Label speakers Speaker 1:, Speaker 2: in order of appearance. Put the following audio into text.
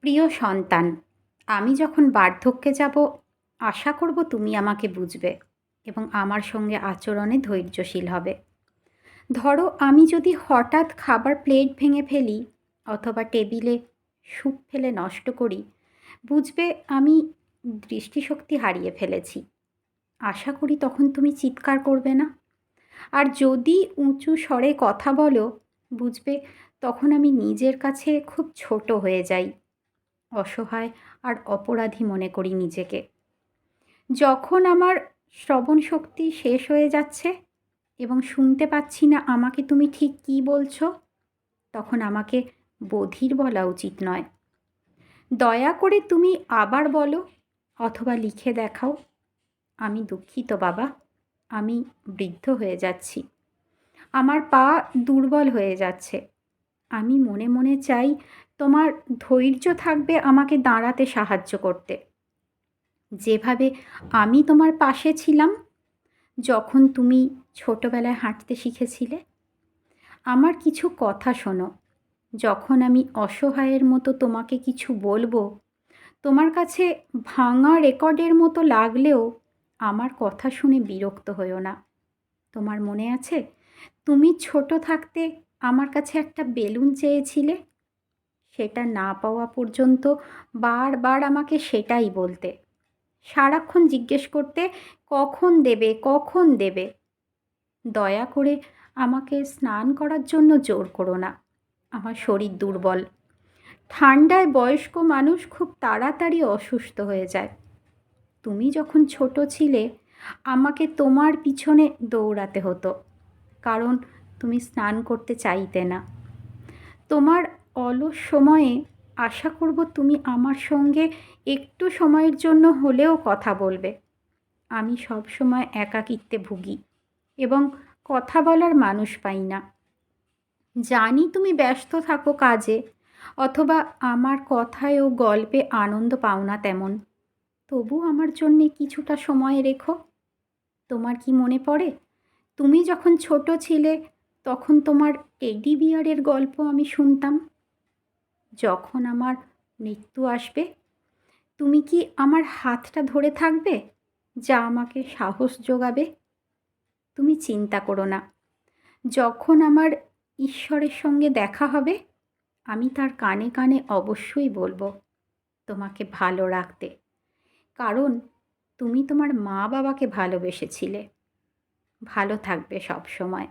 Speaker 1: প্রিয় সন্তান, আমি যখন বার্ধক্যে যাব, আশা করব তুমি আমাকে বুঝবে এবং আমার সঙ্গে আচরণে ধৈর্যশীল হবে। ধরো আমি যদি হঠাৎ খাবার প্লেট ভেঙে ফেলি অথবা টেবিলে স্যুপ ফেলে নষ্ট করি, বুঝবে আমি দৃষ্টিশক্তি হারিয়ে ফেলেছি। আশা করি তখন তুমি চিৎকার করবে না। আর যদি উঁচু স্বরে কথা বলো, বুঝবে তখন আমি নিজের কাছে খুব ছোট হয়ে যাই। অসহায় আর অপরাধী মনে করি নিজেকে। যখন আমার শ্রবণ শক্তি শেষ হয়ে যাচ্ছে এবং শুনতে পাচ্ছি না আমাকে তুমি ঠিক কী বলছো, তখন আমাকে বধির বলা উচিত নয়। দয়া করে তুমি আবার বলো অথবা লিখে দেখাও, আমি দুঃখিত বাবা, আমি বৃদ্ধ হয়ে যাচ্ছি। আমার পা দুর্বল হয়ে যাচ্ছে। আমি মনে মনে চাই তোমার ধৈর্য থাকবে আমাকে দাঁড়াতে সাহায্য করতে। যেভাবে আমি তোমার পাশে ছিলাম, যখন তুমি ছোটোবেলায় হাঁটতে শিখেছিলে, আমার কিছু কথা শোনো। যখন আমি অসহায়ের মতো তোমাকে কিছু বলব, তোমার কাছে ভাঙা রেকর্ডের মতো লাগলেও আমার কথা শুনে বিরক্ত হইও না। তোমার মনে আছে? তুমি ছোট থাকতে আমার কাছে একটা বেলুন চেয়েছিলে। সেটা না পাওয়া পর্যন্ত বারবার আমাকে সেটাই বলতে। সারাক্ষণ জিজ্ঞেস করতে, কখন দেবে কখন দেবে? দয়া করে আমাকে স্নান করার জন্য জোর করো না। আমার শরীর দুর্বল। ঠান্ডায় বয়স্ক মানুষ খুব তাড়াতাড়ি অসুস্থ হয়ে যায়। তুমি যখন ছোট ছিলে, আমাকে তোমার পিছনে দৌড়াতে হতো। কারণ তুমি স্নান করতে চাইতে না। তোমার অলস সময়ে আশা করব তুমি আমার সঙ্গে একটু সময়ের জন্য হলেও কথা বলবে। আমি সব সময় একাকিত্বে ভুগি এবং কথা বলার মানুষ পাই না। জানি তুমি ব্যস্ত থাকো কাজে, অথবা আমার কথায় ও গল্পে আনন্দ পাও না তেমন। তবু আমার জন্যে কিছুটা সময় রেখো। তোমার কি মনে পড়ে? তুমি যখন ছোট ছিলে তখন তোমার টেডি বিয়ারের গল্প আমি শুনতাম। যখন আমার মৃত্যু আসবে, তুমি কি আমার হাতটা ধরে থাকবে, যা আমাকে সাহস যোগাবে? তুমি চিন্তা করো না। যখন আমার ঈশ্বরের সঙ্গে দেখা হবে, আমি তার কানে কানে অবশ্যই বলব, তোমাকে ভালো রাখতে। কারণ তুমি তোমার মা বাবাকে ভালোবেসেছিলে। ভালো থাকবে সব সময়